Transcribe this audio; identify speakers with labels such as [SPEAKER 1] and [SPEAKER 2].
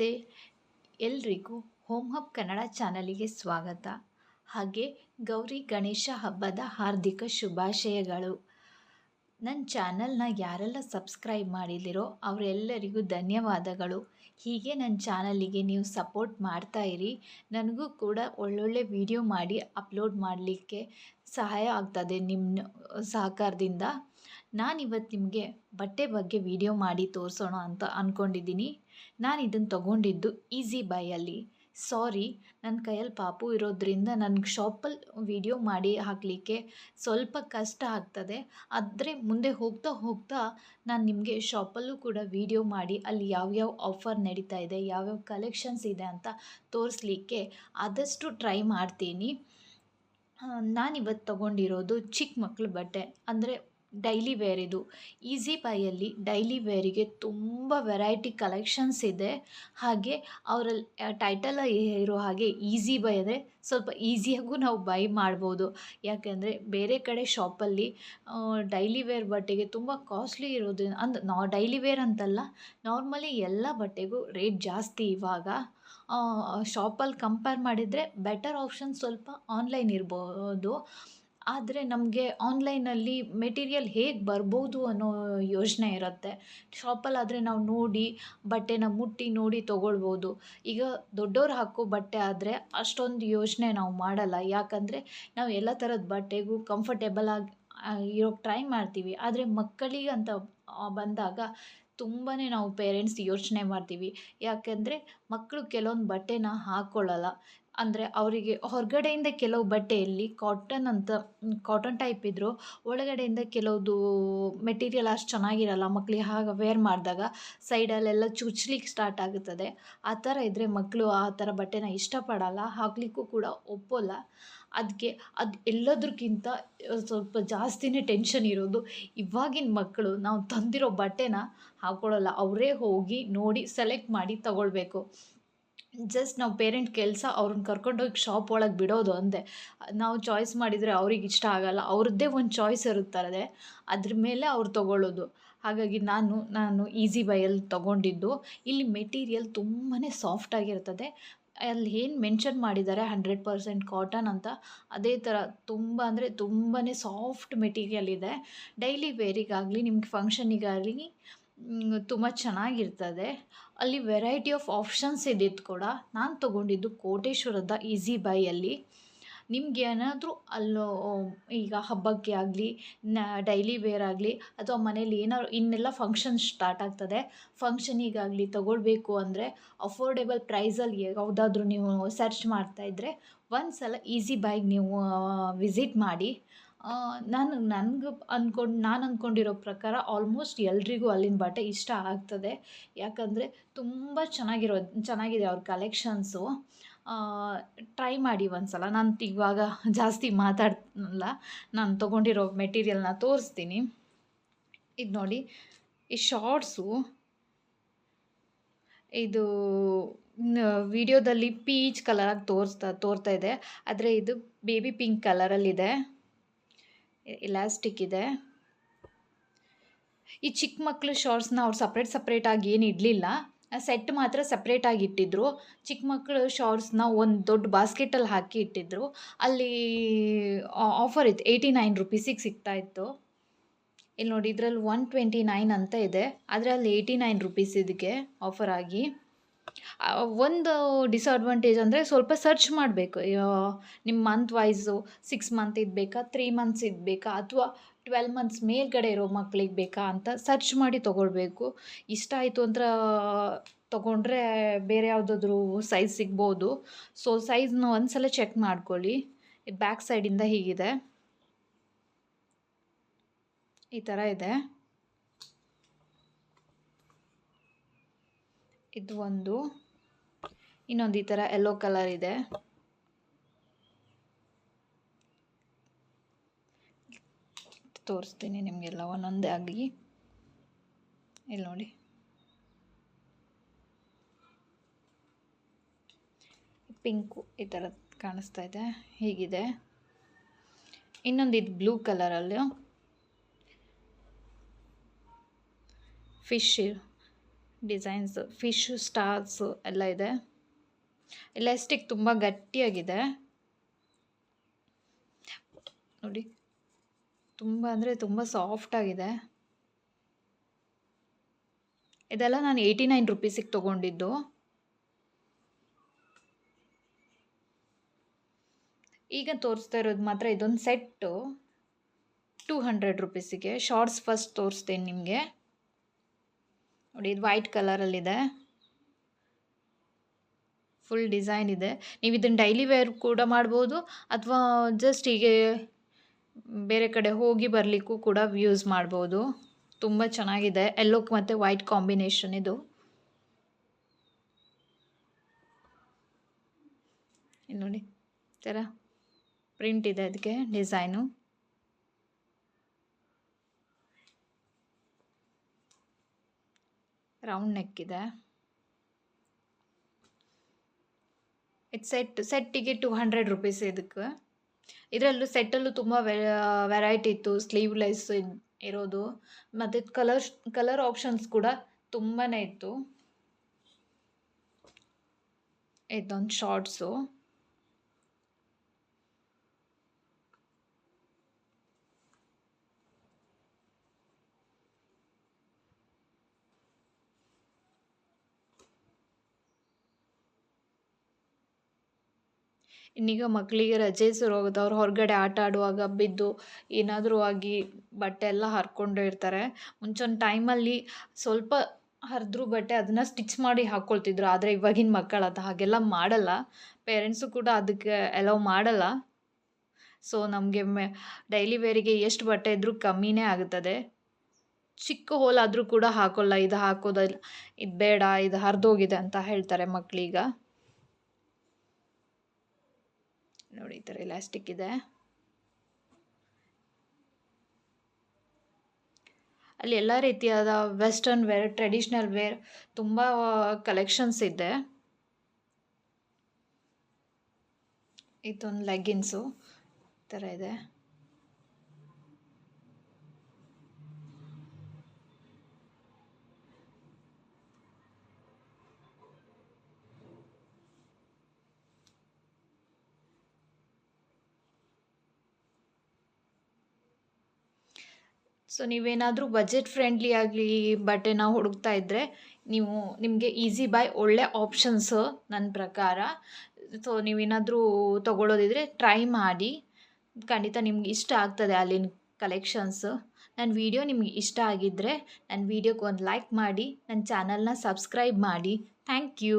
[SPEAKER 1] ನಮಸ್ತೆ. ಎಲ್ರಿಗೂ home hub Kannada ಚಾನಲಿಗೆ ಸ್ವಾಗತ. ಹಾಗೆ ಗೌರಿ ಗಣೇಶ ಹಬ್ಬದ ಹಾರ್ದಿಕ ಶುಭಾಶಯಗಳು. ನನ್ನ ಚಾನಲ್ನ ಯಾರೆಲ್ಲ ಸಬ್ಸ್ಕ್ರೈಬ್ ಮಾಡಿದಿರೋ ಅವರೆಲ್ಲರಿಗೂ ಧನ್ಯವಾದಗಳು. ಹೀಗೆ ನನ್ನ ಚಾನಲಿಗೆ ನೀವು ಸಪೋರ್ಟ್ ಮಾಡ್ತಾ ಇರಿ. ನನಗೂ ಕೂಡ ಒಳ್ಳೊಳ್ಳೆ ವಿಡಿಯೋ ಮಾಡಿ ಅಪ್ಲೋಡ್ ಮಾಡಲಿಕ್ಕೆ ಸಹಾಯ ಆಗ್ತದೆ ನಿಮ್ಮ ಸಹಕಾರದಿಂದ. ನಾನಿವತ್ತು ನಿಮಗೆ ಬಟ್ಟೆ ಬಗ್ಗೆ ವಿಡಿಯೋ ಮಾಡಿ ತೋರಿಸೋಣ ಅಂತ ಅಂದ್ಕೊಂಡಿದ್ದೀನಿ ನಾನು ಇದನ್ನು ತೊಗೊಂಡಿದ್ದು ಈಸಿ ಬೈಯಲ್ಲಿ ಸಾರಿ ನನ್ನ ಕೈಯಲ್ಲಿ ಪಾಪು ಇರೋದ್ರಿಂದ ನನಗೆ ಶಾಪಲ್ಲಿ ವಿಡಿಯೋ ಮಾಡಿ ಹಾಕಲಿಕ್ಕೆ ಸ್ವಲ್ಪ ಕಷ್ಟ ಆಗ್ತದೆ. ಆದರೆ ಮುಂದೆ ಹೋಗ್ತಾ ಹೋಗ್ತಾ ನಾನು ನಿಮಗೆ ಶಾಪಲ್ಲೂ ಕೂಡ ವಿಡಿಯೋ ಮಾಡಿ ಅಲ್ಲಿ ಯಾವ್ಯಾವ ಆಫರ್ ನಡೀತಾ ಇದೆ, ಯಾವ್ಯಾವ ಕಲೆಕ್ಷನ್ಸ್ ಇದೆ ಅಂತ ತೋರಿಸ್ಲಿಕ್ಕೆ ಆದಷ್ಟು ಟ್ರೈ ಮಾಡ್ತೀನಿ. ನಾನಿವತ್ತು ತೊಗೊಂಡಿರೋದು ಚಿಕ್ಕ ಮಕ್ಳ ಬಟ್ಟೆ. ಅಂದರೆ ಡೈಲಿ ವೇರ್ ಇದು. ಈಸಿ ಬೈಯಲ್ಲಿ ಡೈಲಿ ವೇರಿಗೆ ತುಂಬ ವೆರೈಟಿ ಕಲೆಕ್ಷನ್ಸ್ ಇದೆ. ಹಾಗೆ ಅವರಲ್ಲಿ ಟೈಟಲ್ ಇರೋ ಹಾಗೆ ಈಸಿ ಬೈ ಅಂದರೆ ಸ್ವಲ್ಪ ಈಸಿಯಾಗೂ ನಾವು ಬೈ ಮಾಡ್ಬೋದು. ಯಾಕೆಂದರೆ ಬೇರೆ ಕಡೆ ಶಾಪಲ್ಲಿ ಡೈಲಿ ವೇರ್ ಬಟ್ಟೆಗೆ ತುಂಬ ಕಾಸ್ಟ್ಲಿ ಇರೋದು ಅಂದ್, ನಾ, ಡೈಲಿ ವೇರ್ ಅಂತಲ್ಲ, ನಾರ್ಮಲಿ ಎಲ್ಲ ಬಟ್ಟೆಗೂ ರೇಟ್ ಜಾಸ್ತಿ ಇವಾಗ. ಶಾಪಲ್ಲಿ ಕಂಪೇರ್ ಮಾಡಿದರೆ ಬೆಟರ್ ಆಪ್ಷನ್ ಸ್ವಲ್ಪ ಆನ್ಲೈನ್ ಇರ್ಬೋದು. ಆದರೆ ನಮಗೆ ಆನ್ಲೈನಲ್ಲಿ ಮೆಟೀರಿಯಲ್ ಹೇಗೆ ಬರ್ಬೋದು ಅನ್ನೋ ಯೋಚನೆ ಇರುತ್ತೆ. ಶಾಪಲ್ಲಾದರೆ ನಾವು ನೋಡಿ, ಬಟ್ಟೆನ ಮುಟ್ಟಿ ನೋಡಿ ತೊಗೊಳ್ಬೋದು. ಈಗ ದೊಡ್ಡವ್ರು ಹಾಕೋ ಬಟ್ಟೆ ಆದರೆ ಅಷ್ಟೊಂದು ಯೋಚನೆ ನಾವು ಮಾಡಲ್ಲ. ಯಾಕಂದರೆ ನಾವು ಎಲ್ಲ ಥರದ ಬಟ್ಟೆಗೂ ಕಂಫರ್ಟೇಬಲ್ ಆಗಿ ಇರೋಕ್ಕೆ ಟ್ರೈ ಮಾಡ್ತೀವಿ. ಆದರೆ ಮಕ್ಕಳಿಗೆ ಅಂತ ಬಂದಾಗ ತುಂಬಾ ನಾವು ಪೇರೆಂಟ್ಸ್ ಯೋಚನೆ ಮಾಡ್ತೀವಿ. ಯಾಕೆಂದರೆ ಮಕ್ಕಳು ಕೆಲವೊಂದು ಬಟ್ಟೆನ ಹಾಕ್ಕೊಳ್ಳಲ್ಲ ಅಂದರೆ ಅವರಿಗೆ ಹೊರಗಡೆಯಿಂದ ಕೆಲವು ಬಟ್ಟೆಯಲ್ಲಿ ಕಾಟನ್ ಅಂತ ಕಾಟನ್ ಟೈಪ್ ಇದ್ದರು ಒಳಗಡೆಯಿಂದ ಕೆಲವುದು ಮೆಟೀರಿಯಲ್ ಅಷ್ಟು ಚೆನ್ನಾಗಿರಲ್ಲ ಮಕ್ಕಳಿಗೆ ಹಾಗೆ ವೇರ್ ಮಾಡಿದಾಗ ಸೈಡಲ್ಲೆಲ್ಲ ಚುಚ್ಲಿಕ್ಕೆ ಸ್ಟಾರ್ಟ್ ಆಗುತ್ತದೆ. ಆ ಥರ ಇದ್ದರೆ ಮಕ್ಕಳು ಆ ಥರ ಬಟ್ಟೆನ ಇಷ್ಟಪಡಲ್ಲ, ಹಾಕಲಿಕ್ಕೂ ಕೂಡ ಒಪ್ಪೋಲ್ಲ. ಅದಕ್ಕೆ ಅದು ಎಲ್ಲದಕ್ಕಿಂತ ಸ್ವಲ್ಪ ಜಾಸ್ತಿನೇ ಟೆನ್ಷನ್ ಇರೋದು, ಇವಾಗಿನ ಮಕ್ಕಳು ನಾವು ತಂದಿರೋ ಬಟ್ಟೆನ ಹಾಕ್ಕೊಳ್ಳಲ್ಲ ಅವರೇ ಹೋಗಿ ನೋಡಿ ಸೆಲೆಕ್ಟ್ ಮಾಡಿ ತಗೊಳ್ಬೇಕು. ಜಸ್ಟ್ ನಾವು ಪೇರೆಂಟ್ ಕೆಲಸ ಅವ್ರನ್ನ ಕರ್ಕೊಂಡೋಗಿ ಶಾಪ್ ಒಳಗೆ ಬಿಡೋದು ಅಂದೆ. ನಾವು ಚಾಯ್ಸ್ ಮಾಡಿದರೆ ಅವ್ರಿಗೆ ಇಷ್ಟ ಆಗಲ್ಲ, ಅವ್ರದ್ದೇ ಒಂದು ಚಾಯ್ಸ್ ಇರುತ್ತದೆ ಅದ್ರ ಮೇಲೆ ಅವ್ರು ತೊಗೊಳ್ಳೋದು ಹಾಗಾಗಿ ನಾನು ನಾನು ಈಸಿ ಬೈಯಲ್ಲಿ ತೊಗೊಂಡಿದ್ದು. ಇಲ್ಲಿ ಮೆಟೀರಿಯಲ್ ತುಂಬಾ ಸಾಫ್ಟಾಗಿರ್ತದೆ ಅಲ್ಲಿ ಏನು ಮೆನ್ಷನ್ ಮಾಡಿದ್ದಾರೆ ಹಂಡ್ರೆಡ್ ಪರ್ಸೆಂಟ್ ಕಾಟನ್ ಅಂತ, ಅದೇ ಥರ ತುಂಬ ಅಂದರೆ ತುಂಬಾ ಸಾಫ್ಟ್ ಮೆಟೀರಿಯಲ್ ಇದೆ. ಡೈಲಿ ವೇರಿಗಾಗಲಿ ನಿಮ್ಗೆ ಫಂಕ್ಷನಿಗಾಗಲಿ ತುಂಬ ಚೆನ್ನಾಗಿರ್ತದೆ. ಅಲ್ಲಿ ವೆರೈಟಿ ಆಫ್ ಆಪ್ಷನ್ಸ್ ಇದ್ದಿದ್ದು ಕೂಡ ನಾನು ತೊಗೊಂಡಿದ್ದು ಕೋಟೇಶ್ವರದ ಈಸಿ ಬೈಯಲ್ಲಿ ನಿಮ್ಗೆ ಏನಾದರೂ ಅಲ್ಲೋ, ಈಗ ಹಬ್ಬಕ್ಕೆ ಆಗಲಿ, ನ ಡೈಲಿ ವೇರ್ ಆಗಲಿ, ಅಥವಾ ಮನೇಲಿ ಏನಾದ್ರು ಇನ್ನೆಲ್ಲ ಫಂಕ್ಷನ್ ಸ್ಟಾರ್ಟ್ ಆಗ್ತದೆ ಫಂಕ್ಷನಿಗಾಗಲಿ ತೊಗೊಳ್ಬೇಕು ಅಂದರೆ ಅಫೋರ್ಡೆಬಲ್ ಪ್ರೈಸಲ್ಲಿ ಯಾವುದಾದ್ರೂ ನೀವು ಸರ್ಚ್ ಮಾಡ್ತಾಯಿದ್ರೆ ಒಂದು ಸಲ ಈಸಿ ಬೈಗೆ ನೀವು ವಿಸಿಟ್ ಮಾಡಿ. ನಾನು ನನಗೆ ಅಂದ್ಕೊಂಡು ನಾನು ಅಂದ್ಕೊಂಡಿರೋ ಪ್ರಕಾರ ಆಲ್ಮೋಸ್ಟ್ ಎಲ್ರಿಗೂ ಅಲ್ಲಿನ ಬಟ್ಟೆ ಇಷ್ಟ ಆಗ್ತದೆ. ಯಾಕಂದರೆ ತುಂಬ ಚೆನ್ನಾಗಿರೋ, ಚೆನ್ನಾಗಿದೆ ಅವ್ರ ಕಲೆಕ್ಷನ್ಸು ಟ್ರೈ ಮಾಡಿ ಒಂದು ಸಲ ನಾನು ಇವಾಗ ಜಾಸ್ತಿ ಮಾತಾಡಲ್ಲ ನಾನು ತೊಗೊಂಡಿರೋ ಮೆಟೀರಿಯಲ್ನ ತೋರಿಸ್ತೀನಿ. ಇದು ನೋಡಿ, ಈ ಶಾರ್ಟ್ಸು ಇದು ವಿಡಿಯೋದಲ್ಲಿ ಪೀಚ್ ಕಲರಾಗಿ ತೋರಿಸ್ತಾ, ತೋರ್ತಾ ಇದೆ. ಆದರೆ ಇದು ಬೇಬಿ ಪಿಂಕ್ ಕಲರಲ್ಲಿದೆ ಇಲಾಸ್ಟಿಕ್ ಇದೆ. ಈ ಚಿಕ್ಕ ಮಕ್ಕಳು ಶಾರ್ಟ್ಸ್ನ ಅವ್ರು ಸಪ್ರೇಟ್ ಸಪ್ರೇಟಾಗಿ ಏನು ಇಡಲಿಲ್ಲ. ಸೆಟ್ ಮಾತ್ರ ಸಪ್ರೇಟಾಗಿ ಇಟ್ಟಿದ್ರು. ಚಿಕ್ಕ ಮಕ್ಕಳು ಶಾರ್ಟ್ಸ್ನ ಒಂದು ದೊಡ್ಡ ಬಾಸ್ಕೆಟಲ್ಲಿ ಹಾಕಿ ಇಟ್ಟಿದ್ರು. ಅಲ್ಲಿ ಆಫರ್ ಇತ್ತು. ಏಯ್ಟಿ ನೈನ್ ರುಪೀಸಿಗೆ ಸಿಗ್ತಾಯಿತ್ತು ಇಲ್ಲಿ ನೋಡಿ ಇದರಲ್ಲಿ ಒನ್ ಟ್ವೆಂಟಿ ನೈನ್ ಅಂತ ಇದೆ. ಆದರೆ ಅಲ್ಲಿ ಏಯ್ಟಿ ನೈನ್ ರುಪೀಸ್ ಇದಕ್ಕೆ ಆಫರ್ ಆಗಿ. ಒಂದು ಡಿಸ್ಅಡ್ವಾಂಟೇಜ್ ಅಂದರೆ ಸ್ವಲ್ಪ ಸರ್ಚ್ ಮಾಡಬೇಕು. ನಿಮ್ಮ ಮಂತ್ ವೈಸು ಸಿಕ್ಸ್ ಮಂತ್ ಇದು ಬೇಕಾ ತ್ರೀ ಮಂತ್ಸ್ ಇದು ಬೇಕಾ ಅಥವಾ ಟ್ವೆಲ್ ಮಂತ್ಸ್ ಮೇಲ್ಗಡೆ ಇರೋ ಮಕ್ಳಿಗೆ ಬೇಕಾ ಅಂತ ಸರ್ಚ್ ಮಾಡಿ ತೊಗೊಳ್ಬೇಕು. ಇಷ್ಟ ಆಯಿತು ಅಂತ ತೊಗೊಂಡ್ರೆ ಬೇರೆ ಯಾವುದಾದ್ರೂ ಸೈಜ್ ಸಿಗ್ಬೋದು. ಸೊ ಸೈಜ್ನ ಒಂದು ಸಲ ಚೆಕ್ ಮಾಡ್ಕೊಳ್ಳಿ. ಬ್ಯಾಕ್ ಸೈಡಿಂದ ಹೀಗಿದೆ. ಈ ಥರ ಇದೆ. ಇದು ಒಂದು. ಇನ್ನೊಂದು ಈ ಥರ ಯೆಲ್ಲೋ ಕಲರ್ ಇದೆ. ತೋರಿಸ್ತೀನಿ ನಿಮಗೆಲ್ಲ ಒಂದೊಂದೇ ಆಗಿ ಇಲ್ಲಿ ನೋಡಿ. ಪಿಂಕು ಈ ಥರ ಕಾಣಿಸ್ತಾ ಇದೆ. ಹೀಗಿದೆ. ಇನ್ನೊಂದು ಇದು ಬ್ಲೂ ಕಲರಲ್ಲಿ ಫಿಶ್ ಡಿಸೈನ್ಸ್, ಫಿಶ್ ಸ್ಟಾರ್ಸು ಎಲ್ಲ ಇದೆ. ಎಲಾಸ್ಟಿಕ್ ತುಂಬ ಗಟ್ಟಿಯಾಗಿದೆ. ನೋಡಿ, ತುಂಬ ಅಂದರೆ ತುಂಬ ಸಾಫ್ಟಾಗಿದೆ ಇದೆಲ್ಲ ನಾನು ಏಯ್ಟಿ ನೈನ್ ರುಪೀಸಿಗೆ ತೊಗೊಂಡಿದ್ದು. ಈಗ ತೋರಿಸ್ತಾ ಇರೋದು ಮಾತ್ರ ಇದೊಂದು ಸೆಟ್ಟು ಟೂ ಹಂಡ್ರೆಡ್ ರುಪೀಸಿಗೆ ಶಾರ್ಟ್ಸ್ ಫಸ್ಟ್ ತೋರಿಸ್ತೇನೆ ನಿಮಗೆ. ನೋಡಿ, ಇದು ವೈಟ್ ಕಲರಲ್ಲಿದೆ ಫುಲ್ ಡಿಸೈನ್ ಇದೆ. ನೀವು ಇದನ್ನು ಡೈಲಿ ವೇರ್ ಕೂಡ ಮಾಡ್ಬೋದು, ಅಥವಾ ಜಸ್ಟ್ ಹೀಗೆ ಬೇರೆ ಕಡೆ ಹೋಗಿ ಬರಲಿಕ್ಕೂ ಕೂಡ ಯೂಸ್ ಮಾಡ್ಬೋದು. ತುಂಬ ಚೆನ್ನಾಗಿದೆ. ಎಲ್ಲೋ ಮತ್ತು ವೈಟ್ ಕಾಂಬಿನೇಷನ್ ಇದು. ನೋಡಿ ಥರ ಪ್ರಿಂಟ್ ಇದೆ ಅದಕ್ಕೆ ಡಿಸೈನು ರೌಂಡ್ ಇದೆ. ಇದು ಸೆಟ್ ಸೆಟ್ಟಿಗೆ ಟು ಹಂಡ್ರೆಡ್ ರುಪೀಸ್ ಇದಕ್ಕೆ. ಇದರಲ್ಲೂ ಸೆಟ್ಟಲ್ಲೂ ತುಂಬ ವೆರೈಟಿ ಇತ್ತು ಸ್ಲೀವ್ಲೆಸ್ ಇರೋದು. ಮತ್ತು ಕಲರ್ ಕಲರ್ ಆಪ್ಷನ್ಸ್ ಕೂಡ ತುಂಬಾ ಇತ್ತು. ಇದೊಂದು ಶಾರ್ಟ್ಸು ಇನ್ನೀಗ ಮಕ್ಕಳಿಗೆ ರಜೆ ಶುರು ಆಗುತ್ತೆ ಅವ್ರು ಹೊರಗಡೆ ಆಟ ಆಡುವಾಗ ಬಿದ್ದು ಏನಾದರೂ ಆಗಿ ಬಟ್ಟೆ ಎಲ್ಲ ಹರ್ಕೊಂಡು ಇರ್ತಾರೆ. ಮುಂಚೊಂದು ಟೈಮಲ್ಲಿ ಸ್ವಲ್ಪ ಹರಿದ್ರು ಬಟ್ಟೆ ಅದನ್ನು ಸ್ಟಿಚ್ ಮಾಡಿ ಹಾಕ್ಕೊಳ್ತಿದ್ರು ಆದರೆ ಇವಾಗಿನ ಮಕ್ಕಳು ಅದು ಹಾಗೆಲ್ಲ ಮಾಡಲ್ಲ. ಪೇರೆಂಟ್ಸು ಕೂಡ ಅದಕ್ಕೆ ಅಲೌ ಮಾಡಲ್ಲ. ಸೊ ನಮಗೆ ಮೆ ಡೈಲಿ ವೇರಿಗೆ ಎಷ್ಟು ಬಟ್ಟೆ ಇದ್ದರೂ ಕಮ್ಮಿನೇ ಆಗುತ್ತದೆ. ಚಿಕ್ಕ ಹೋಲಾದರೂ ಕೂಡ ಹಾಕೋಲ್ಲ. ಇದು ಹಾಕೋದಿಲ್ಲ ಇದು ಬೇಡ, ಇದು ಹರಿದೋಗಿದೆ ಅಂತ ಹೇಳ್ತಾರೆ ಮಕ್ಕಳೀಗ ನೋಡಿ, ಈ ಥರ ಇಲಾಸ್ಟಿಕ್ ಇದೆ. ಅಲ್ಲಿ ಎಲ್ಲ ರೀತಿಯಾದ ವೆಸ್ಟರ್ನ್ ವೇರ್ ಟ್ರೆಡಿಷ್ನಲ್ ವೇರ್ ತುಂಬ ಕಲೆಕ್ಷನ್ಸ್ ಇದೆ. ಇದೊಂದು ಲೆಗ್ಗಿನ್ಸು ಈ ಥರ ಇದೆ. ಸೊ ನೀವೇನಾದರೂ ಬಜೆಟ್ ಫ್ರೆಂಡ್ಲಿ ಆಗಲಿ, ಬಟ್ಟೆನ ಹುಡುಕ್ತಾ ಇದ್ದರೆ ನೀವು ನಿಮಗೆ ಈಸಿ ಬೈ ಒಳ್ಳೆ ಆಪ್ಷನ್ಸು ನನ್ನ ಪ್ರಕಾರ. ಸೊ ನೀವೇನಾದರೂ ತೊಗೊಳ್ಳೋದಿದ್ರೆ ಟ್ರೈ ಮಾಡಿ. ಖಂಡಿತ ನಿಮ್ಗೆ ಇಷ್ಟ ಆಗ್ತದೆ ಅಲ್ಲಿನ ಕಲೆಕ್ಷನ್ಸು ನನ್ನ ವಿಡಿಯೋ ನಿಮ್ಗೆ ಇಷ್ಟ ಆಗಿದ್ದರೆ ನನ್ನ ವಿಡಿಯೋಗೆ ಒಂದು ಲೈಕ್ ಮಾಡಿ ನನ್ನ ಚಾನಲ್ನ ಸಬ್ಸ್ಕ್ರೈಬ್ ಮಾಡಿ. Thank you